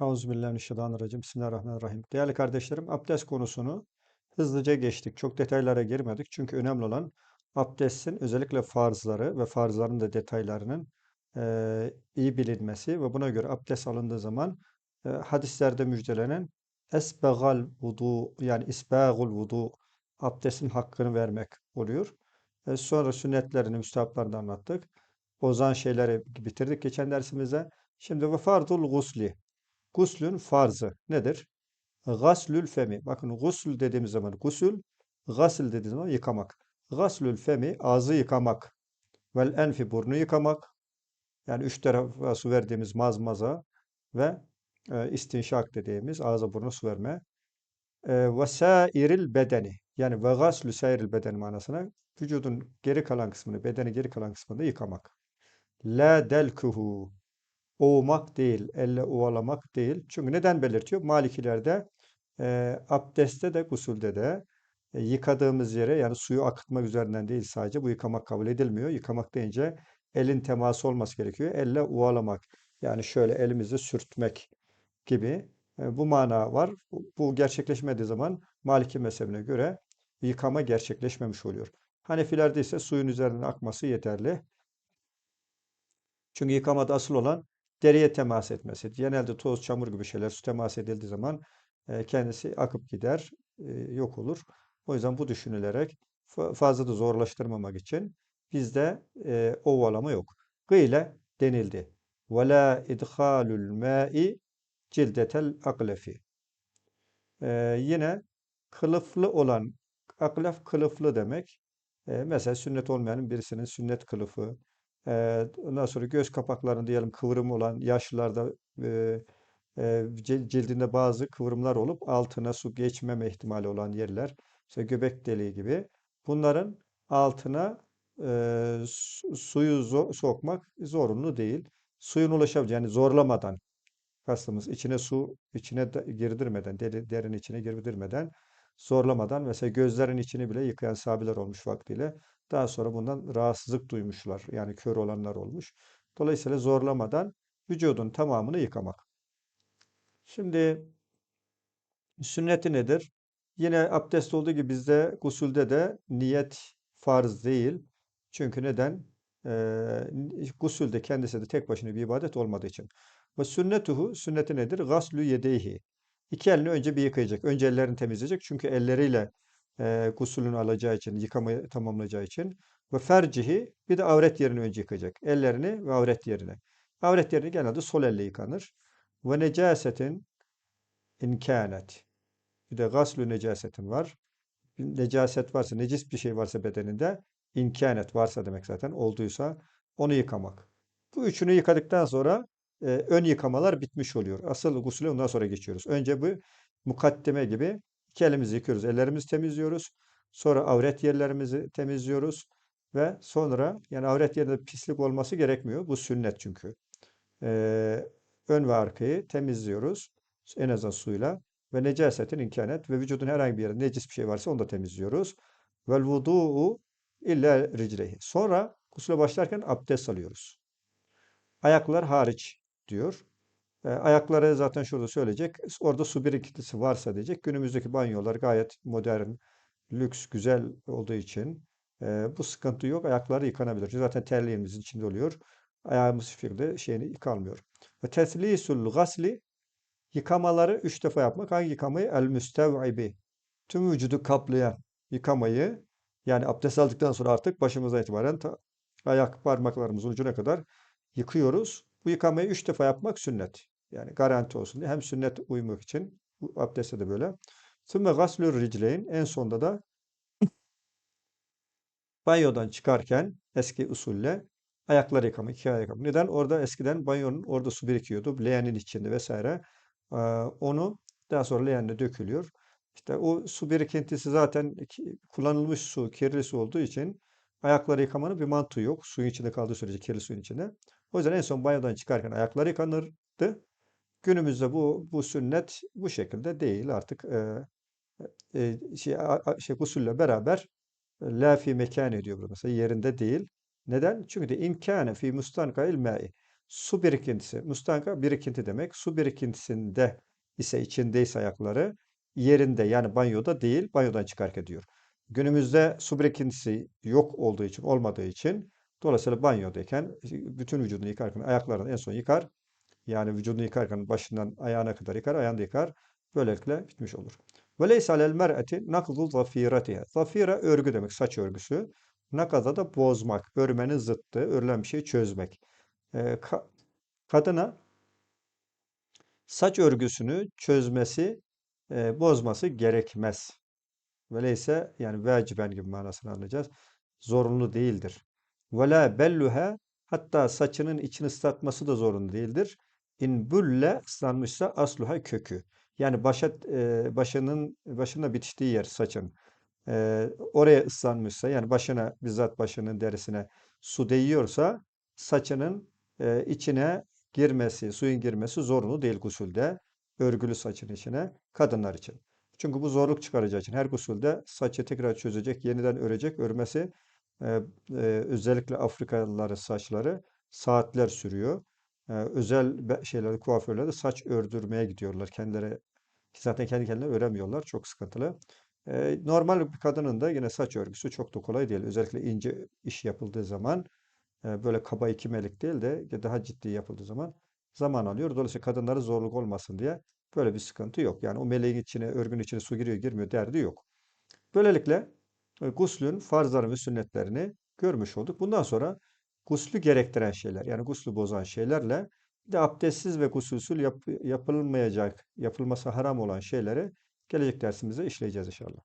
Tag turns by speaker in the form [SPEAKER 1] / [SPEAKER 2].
[SPEAKER 1] Euzubillahimineşşeytanirracim. Bismillahirrahmanirrahim. Değerli kardeşlerim, abdest konusunu hızlıca geçtik. Çok detaylara girmedik. Çünkü önemli olan abdestin özellikle farzları ve farzların da detaylarının eee, iyi bilinmesi ve buna göre abdest alındığı zaman eee, hadislerde müjdelenen esbegal vudu yani isbagul vudu abdestin hakkını vermek oluyor. E, sonra sünnetlerini, müstehaplarını anlattık. Bozan şeyleri bitirdik geçen dersimizde. Şimdi ve fardul gusli. Guslün farzı nedir? Gaslül femi. Bakın gusül dediğimiz zaman gusül, gasl dediğimiz zaman yıkamak. Gaslül femi ağzı yıkamak. Vel enfi burnu yıkamak. Yani üç tarafa su verdiğimiz mazmaza ve e, istinşak dediğimiz ağza burnu su verme. E, ve sairil bedeni. Yani ve gaslü sairil bedeni manasına vücudun geri kalan kısmını, bedeni geri kalan kısmını yıkamak. La delkuhu ovmak değil, elle ovalamak değil. Çünkü neden belirtiyor? Malikilerde e, abdestte de gusülde de e, yıkadığımız yere yani suyu akıtmak üzerinden değil sadece bu yıkamak kabul edilmiyor. Yıkamak deyince elin teması olması gerekiyor. Elle ovalamak yani şöyle elimizi sürtmek gibi e, bu mana var. Bu gerçekleşmediği zaman Maliki mezhebine göre yıkama gerçekleşmemiş oluyor. Hanefilerde ise suyun üzerinden akması yeterli. Çünkü yıkamada asıl olan deriye temas etmesi. Genelde toz, çamur gibi şeyler su temas edildiği zaman e, kendisi akıp gider, e, yok olur. O yüzden bu düşünülerek fa- fazla da zorlaştırmamak için bizde e, ovalama yok. Gıyle denildi. Ve la idhalul ma'i cildetel aklefi. E, yine kılıflı olan, aklef kılıflı demek. Mesela sünnet olmayanın birisinin sünnet kılıfı, Eee, ondan sonra göz kapaklarında diyelim kıvrım olan yaşlılarda cildinde bazı kıvrımlar olup altına su geçmeme ihtimali olan yerler, işte göbek deliği gibi. Bunların altına suyu sokmak zorunlu değil. Suyun ulaşabileceği yani zorlamadan kastımız içine su içine de- girdirmeden, deri, derin içine girdirmeden zorlamadan mesela gözlerin içini bile yıkayan sahabeler olmuş vaktiyle. Daha sonra bundan rahatsızlık duymuşlar. Yani kör olanlar olmuş. Dolayısıyla zorlamadan vücudun tamamını yıkamak. Şimdi sünneti nedir? Yine abdest olduğu gibi bizde gusülde de niyet farz değil. Çünkü neden? Ee, gusülde kendisi de tek başına bir ibadet olmadığı için. Ve sünnetuhu, sünneti nedir? Gaslü yedeyhi. İki elini önce bir yıkayacak. Önce ellerini temizleyecek. Çünkü elleriyle e, gusülünü alacağı için, yıkamayı tamamlayacağı için. Ve fercihi, bir de avret yerini önce yıkayacak. Ellerini ve avret yerini. Avret yerini genelde sol elle yıkanır. Ve necasetin inkânet. Bir de gaslü necasetin var. Necaset varsa, necis bir şey varsa bedeninde, inkânet varsa demek zaten, olduysa onu yıkamak. Bu üçünü yıkadıktan sonra ön yıkamalar bitmiş oluyor. Asıl gusüle ondan sonra geçiyoruz. Önce bu mukaddeme gibi iki elimizi yıkıyoruz. Ellerimizi temizliyoruz. Sonra avret yerlerimizi temizliyoruz. Ve sonra yani avret yerinde pislik olması gerekmiyor. Bu sünnet çünkü. E, ön ve arkayı temizliyoruz. En azından suyla. Ve necasetin inkanet ve vücudun herhangi bir yerinde necis bir şey varsa onu da temizliyoruz. Vel vudu'u illa riclehi. Sonra gusule başlarken abdest alıyoruz. Ayaklar hariç diyor. E, ayakları zaten şurada söyleyecek. Orada su birikintisi varsa diyecek. Günümüzdeki banyolar gayet modern, lüks, güzel olduğu için e, bu sıkıntı yok. Ayakları yıkanabilir. Zaten terliğimizin içinde oluyor. Ayağımız şekilde şeyini yıkanmıyor. Ve teslisul gasli yıkamaları üç defa yapmak. Hangi yıkamayı? El müstev'ibi. Tüm vücudu kaplayan yıkamayı yani abdest aldıktan sonra artık başımıza itibaren ta, ayak parmaklarımızın ucuna kadar yıkıyoruz. Bu yıkamayı üç defa yapmak sünnet. Yani garanti olsun diye. Hem sünnet uymak için bu abdestte de böyle. Sümme gaslur ricleyn en sonda da banyodan çıkarken eski usulle ayakları yıkama, iki ayak yıkama. Neden? Orada eskiden banyonun orada su birikiyordu. Leğenin içinde vesaire. Onu daha sonra leğenle dökülüyor. İşte o su birikintisi zaten kullanılmış su, kirli su olduğu için ayakları yıkamanın bir mantığı yok. Suyun içinde kaldığı sürece kirli suyun içinde. O yüzden en son banyodan çıkarken ayakları yıkanırdı. Günümüzde bu bu sünnet bu şekilde değil artık e, e, şey, a- şey gusülle beraber e, la fi mekan ediyor burada mesela yerinde değil. Neden? Çünkü de imkâne fi mustankail ma'i. Su birikintisi. Mustanka birikinti demek. Su birikintisinde ise içindeyse ayakları yerinde yani banyoda değil banyodan çıkarken diyor. Günümüzde su birikintisi yok olduğu için olmadığı için dolayısıyla banyodayken bütün vücudunu yıkarken ayaklarını en son yıkar. Yani vücudunu yıkarken başından ayağına kadar yıkar, ayağını yıkar. Böylelikle bitmiş olur. Ve leysa alel mer'eti nakzu zafiretiha. Zafire örgü demek, saç örgüsü. Nakaza da bozmak, örmenin zıttı, örülen bir şeyi çözmek. Ee, ka- kadına saç örgüsünü çözmesi, e, bozması gerekmez. Veleyse yani veciben gibi manasını anlayacağız. Zorunlu değildir. Ve la belluha hatta saçının içini ıslatması da zorunlu değildir. İn bulle ıslanmışsa asluha kökü. Yani başa, e, başının başına bitiştiği yer saçın. E, oraya ıslanmışsa yani başına bizzat başının derisine su değiyorsa saçının e, içine girmesi, suyun girmesi zorunlu değil gusülde. Örgülü saçın içine kadınlar için. Çünkü bu zorluk çıkaracağı için her gusülde saçı tekrar çözecek, yeniden örecek, örmesi özellikle Afrikalıların saçları saatler sürüyor. Özel be- şeyleri, kuaförlerde saç ördürmeye gidiyorlar. Kendileri zaten kendi kendine öremiyorlar. Çok sıkıntılı. Normal bir kadının da yine saç örgüsü çok da kolay değil. Özellikle ince iş yapıldığı zaman böyle kaba iki melik değil de daha ciddi yapıldığı zaman zaman alıyor. Dolayısıyla kadınlara zorluk olmasın diye böyle bir sıkıntı yok. Yani o meleğin içine, örgünün içine su giriyor girmiyor derdi yok. Böylelikle guslün farzları ve sünnetlerini görmüş olduk. Bundan sonra guslü gerektiren şeyler yani guslü bozan şeylerle bir de abdestsiz ve gusülsüz yap- yapılmayacak, yapılması haram olan şeyleri gelecek dersimizde işleyeceğiz inşallah.